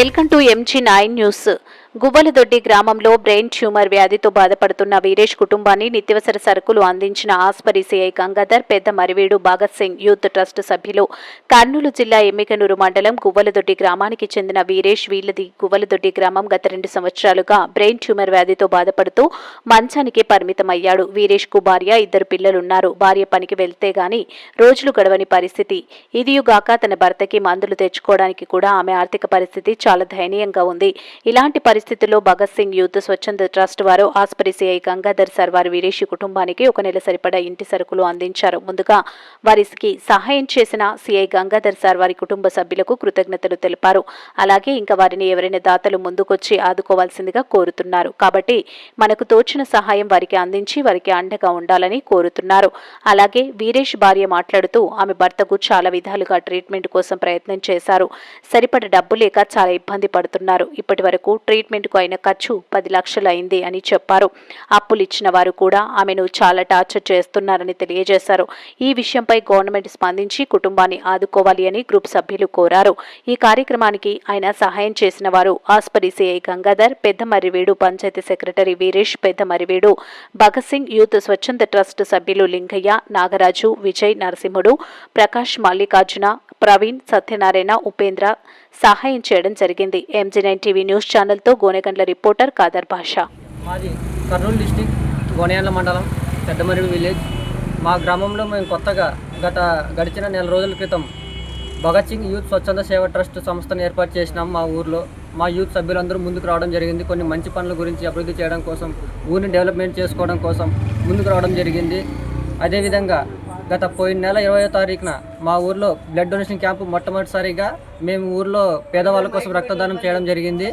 Welcome to MG nine news Guvvaladoddi గ్రామంలో brain tumour వ్యాధితో బాధపడుతున్న వీరేష్ కుటుంబాన్ని నిత్యవసర సరుకులు అందించిన Aspari CI Gangadhar Pedda Mariveedu Bhagat Singh youth trust సభ్యులు కర్నూలు జిల్లా ఎమ్మికనూరు మండలం గువ్వలదొడ్డి గ్రామానికి చెందిన వీరేష్ వీళ్ళది గువ్వలదొడ్డి గ్రామం గత రెండు సంవత్సరాలుగా బ్రెయిన్ ట్యూమర్ వ్యాధితో బాధపడుతూ మంచానికి పరిమితమయ్యాడు. వీరేష్కు భార్య ఇద్దరు పిల్లలున్నారు. భార్య పనికి వెళ్తే గాని రోజులు గడవని పరిస్థితి. ఇదియుగాక తన భర్తకి మందులు తెచ్చుకోవడానికి కూడా ఆమె ఆర్థిక పరిస్థితి చాలా దయనీయంగా ఉంది. ఇలాంటి పరిస్థితుల్లో భగత్ సింగ్ యూత్ స్వచ్ఛంద ట్రస్ట్ వారు ఆస్పరి సిఐ గంగాధర్ సార్ వారి విదేశీ కుటుంబానికి ఒక నెల సరిపడా ఇంటి సరుకులు అందించారు. ముందుగా వారికి సహాయం చేసిన సిఐ గంగాధర్ సార్ వారి కుటుంబ సభ్యులకు కృతజ్ఞతలు తెలిపారు. అలాగే ఇంకా వారిని ఎవరైనా దాతలు ముందుకొచ్చి ఆదుకోవాల్సిందిగా కోరుతున్నారు. కాబట్టి మనకు తోచిన సహాయం వారికి అందించి వారికి అండగా ఉండాలని కోరుతున్నారు. అలాగే వీరేష్ భార్య మాట్లాడుతూ ఆమె భర్తకు చాలా విధాలుగా ట్రీట్మెంట్ కోసం ప్రయత్నం చేశారు. సరిపడ డబ్బు లేక చాలా ఇబ్బంది పడుతున్నారు. ఇప్పటి వరకు ట్రీట్మెంట్కు అయిన ఖర్చు పది లక్షలు అయింది అని చెప్పారు. అప్పులు ఇచ్చిన వారు కూడా ఆమెను చాలా టార్చర్ చేస్తున్నారని తెలియజేశారు. ఈ విషయంపై గవర్నమెంట్ స్పందించి కుటుంబాన్ని ఆదుకోవాలి అని గ్రూప్ సభ్యులు కోరారు. ఈ కార్యక్రమానికి ఆయన సహాయం చేసిన వారు ఆస్పరి సిఐ గంగాధర్ పెద్ద పంచాయతీ సెక్రటరీ వీరేష్ పెద్ద భగత్ సింగ్ యూత్ స్వచ్ఛంద ట్రస్ట్ సభ్యులు లింగయ్య నాగరాజు విజయ్ నరసింహుడు ప్రకాష్ మల్లికార్జున ప్రవీణ్ సత్యనారాయణ ఉపేంద్ర సహాయం చేయడం జరిగింది. ఎంజీ నైన్ టీవీ న్యూస్ ఛానల్తో గోనెగండ్ల రిపోర్టర్ కాదర్ భాషా. మాది కర్నూలు డిస్టిక్ గోనెయాండ్ల మండలం పెద్దమరివి విలేజ్. మా గ్రామంలో మేము కొత్తగా గత గడిచిన నెల రోజుల క్రితం భగత్ సింగ్ యూత్ స్వచ్ఛంద సేవ ట్రస్ట్ సంస్థను ఏర్పాటు చేసినాం మా ఊర్లో. మా యూత్ సభ్యులందరూ ముందుకు రావడం జరిగింది. కొన్ని మంచి పనుల గురించి అభివృద్ధి చేయడం కోసం ఊరిని డెవలప్మెంట్ చేసుకోవడం కోసం ముందుకు రావడం జరిగింది. అదేవిధంగా గత పోయిన నెల ఇరవయో తారీఖున మా ఊర్లో బ్లడ్ డొనేషన్ క్యాంపు మొట్టమొదటిసారిగా మేము ఊర్లో పేదవాళ్ళ కోసం రక్తదానం చేయడం జరిగింది.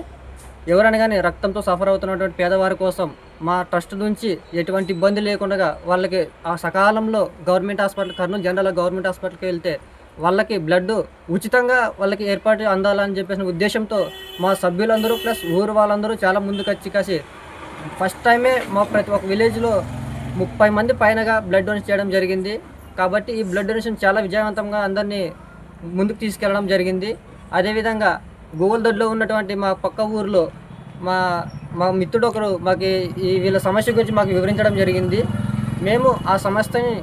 ఎవరైనా కానీ రక్తంతో సఫర్ అవుతున్నటువంటి పేదవారి కోసం మా ట్రస్ట్ నుంచి ఎటువంటి ఇబ్బంది లేకుండా వాళ్ళకి ఆ సకాలంలో government hospital Kurnool general government హాస్పిటల్కి వెళ్తే వాళ్ళకి బ్లడ్ ఉచితంగా వాళ్ళకి ఏర్పాటు అందాలని చెప్పేసిన ఉద్దేశంతో మా సభ్యులందరూ ప్లస్ ఊరు వాళ్ళందరూ చాలా ముందుకు వచ్చి కాసి ఫస్ట్ టైమే మా ప్రతి ఒక్క విలేజ్లో ముప్పై మంది పైనగా బ్లడ్ డొనేషన్ చేయడం జరిగింది. కాబట్టి ఈ బ్లడ్ డొనేషన్ చాలా విజయవంతంగా అందరినీ ముందుకు తీసుకెళ్ళడం జరిగింది. అదేవిధంగా గోగులదొడ్లో ఉన్నటువంటి మా పక్క ఊర్లో మా మా మిత్రుడు ఒకరు మాకు ఈ వీళ్ళ సమస్య గురించి మాకు వివరించడం జరిగింది. మేము ఆ సమస్యని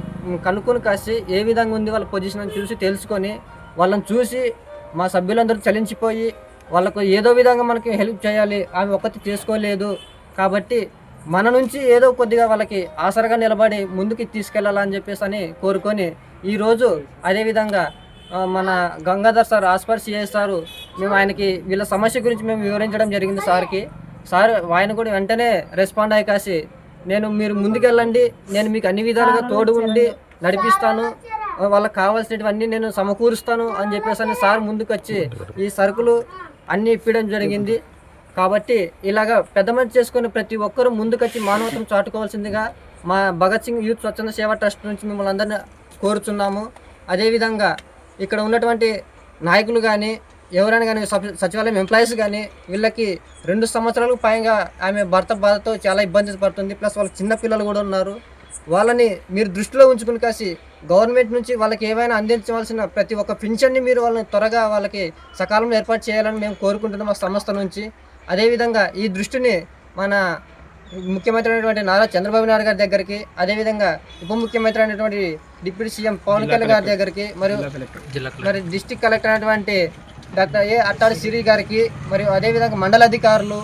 కనుక్కొని కాసి ఏ విధంగా ఉంది వాళ్ళ పొజిషన్ చూసి తెలుసుకొని వాళ్ళని చూసి మా సభ్యులందరూ చలించిపోయి వాళ్ళకు ఏదో విధంగా మనకి హెల్ప్ చేయాలి ఆమె ఒక్కటి చేసుకోలేదు కాబట్టి మన నుంచి ఏదో కొద్దిగా వాళ్ళకి ఆసరగా నిలబడి ముందుకు తీసుకెళ్ళాలని చెప్పేసి అని కోరుకొని ఈరోజు అదేవిధంగా మన Gangadhar sir Aspari CS sir మేము ఆయనకి వీళ్ళ సమస్య గురించి మేము వివరించడం జరిగింది సార్కి. సార్ ఆయన కూడా వెంటనే రెస్పాండ్ అయ్యి కాసి నేను మీరు ముందుకెళ్ళండి నేను మీకు అన్ని విధాలుగా తోడు ఉండి నడిపిస్తాను వాళ్ళకి కావాల్సినవన్నీ నేను సమకూరుస్తాను అని చెప్పేసి అని సార్ ముందుకు వచ్చి ఈ సరుకులు అన్నీ ఇప్పడం జరిగింది. కాబట్టి ఇలాగా పెద్ద మంచి చేసుకుని ప్రతి ఒక్కరూ ముందుకొచ్చి మానవతం చాటుకోవాల్సిందిగా మా భగత్ సింగ్ యూత్ స్వచ్ఛంద సేవా ట్రస్ట్ నుంచి మిమ్మల్ని అందరినీ కోరుచున్నాము. అదేవిధంగా ఇక్కడ ఉన్నటువంటి నాయకులు కానీ ఎవరైనా కానీ సబ్ సచివాలయం ఎంప్లాయీస్ కానీ వీళ్ళకి రెండు సంవత్సరాలకు పైగా ఆమె భర్త బాధతో చాలా ఇబ్బంది పడుతుంది. ప్లస్ వాళ్ళ చిన్న పిల్లలు కూడా ఉన్నారు. వాళ్ళని మీరు దృష్టిలో ఉంచుకుని కాసి గవర్నమెంట్ నుంచి వాళ్ళకి ఏమైనా అందించవలసిన ప్రతి ఒక్క పింఛన్ని మీరు వాళ్ళని త్వరగా వాళ్ళకి సకాలంలో ఏర్పాటు చేయాలని మేము కోరుకుంటున్నాం మా సంస్థ నుంచి. అదేవిధంగా ఈ దృష్టిని మన ముఖ్యమంత్రి అయినటువంటి నారా చంద్రబాబు నాయుడు గారి దగ్గరికి అదేవిధంగా ఉప ముఖ్యమంత్రి అయినటువంటి డిప్యూటీ సీఎం పవన్ కళ్యాణ్ గారి దగ్గరికి మరియు మరి డిస్టిక్ కలెక్టర్ అయినటువంటి డాక్టర్ ఏ అట్టాడి సిరి గారికి మరియు అదేవిధంగా మండల అధికారులు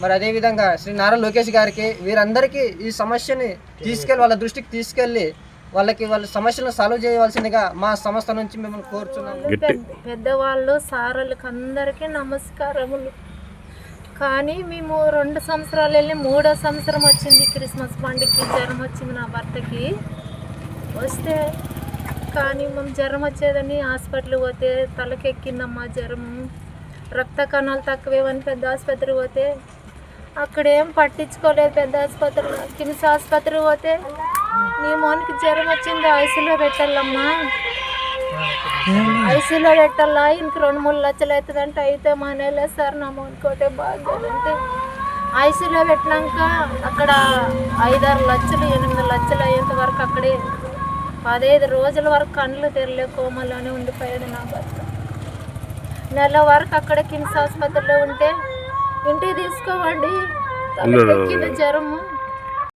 మరి అదేవిధంగా శ్రీ నారా లోకేష్ గారికి వీరందరికీ ఈ సమస్యని తీసుకెళ్ళి వాళ్ళ దృష్టికి తీసుకెళ్ళి వాళ్ళకి వాళ్ళ సమస్యలను సాల్వ్ చేయవలసిందిగా మా సంస్థ నుంచి మిమ్మల్ని కోరుచున్నాం పెద్ద- పెద్దవాళ్ళు సారలకు అందరికీ నమస్కారములు. కానీ మేము రెండు సంవత్సరాలు వెళ్ళి మూడో సంవత్సరం వచ్చింది క్రిస్మస్ పండుగకి జ్వరం వచ్చింది నా భర్తకి. వస్తే కానీ మేము జ్వరం వచ్చేదని హాస్పిటల్ పోతే తలకెక్కిందమ్మా జ్వరం రక్త కణాలు తక్కువేవని పెద్ద ఆసుపత్రి పోతే అక్కడేం పట్టించుకోలేదు పెద్ద ఆసుపత్రిలో కిమ్స్ ఆసుపత్రి పోతే నీ మోనికి జ్వరం వచ్చింది ఐసీలో పెట్టాలమ్మా. ఐసీలో పెట్టాలా? ఇంక రెండు మూడు లక్షలు అవుతుందంటే అయితే మానేలే సార్ నా మోనుకోటే బాగోదంటే ఐసీలో పెట్టినాక అక్కడ ఐదారు లక్షలు ఎనిమిది లక్షలు అయ్యేంత వరకు అక్కడే పదహైదు రోజుల వరకు కళ్ళు తెరలే కోమలోనే ఉండిపోయేది నా భర్త. నెల వరకు అక్కడ కిమ్స్ ఆసుపత్రిలో ఉంటే ఇంటికి తీసుకోవండి జ్వరము.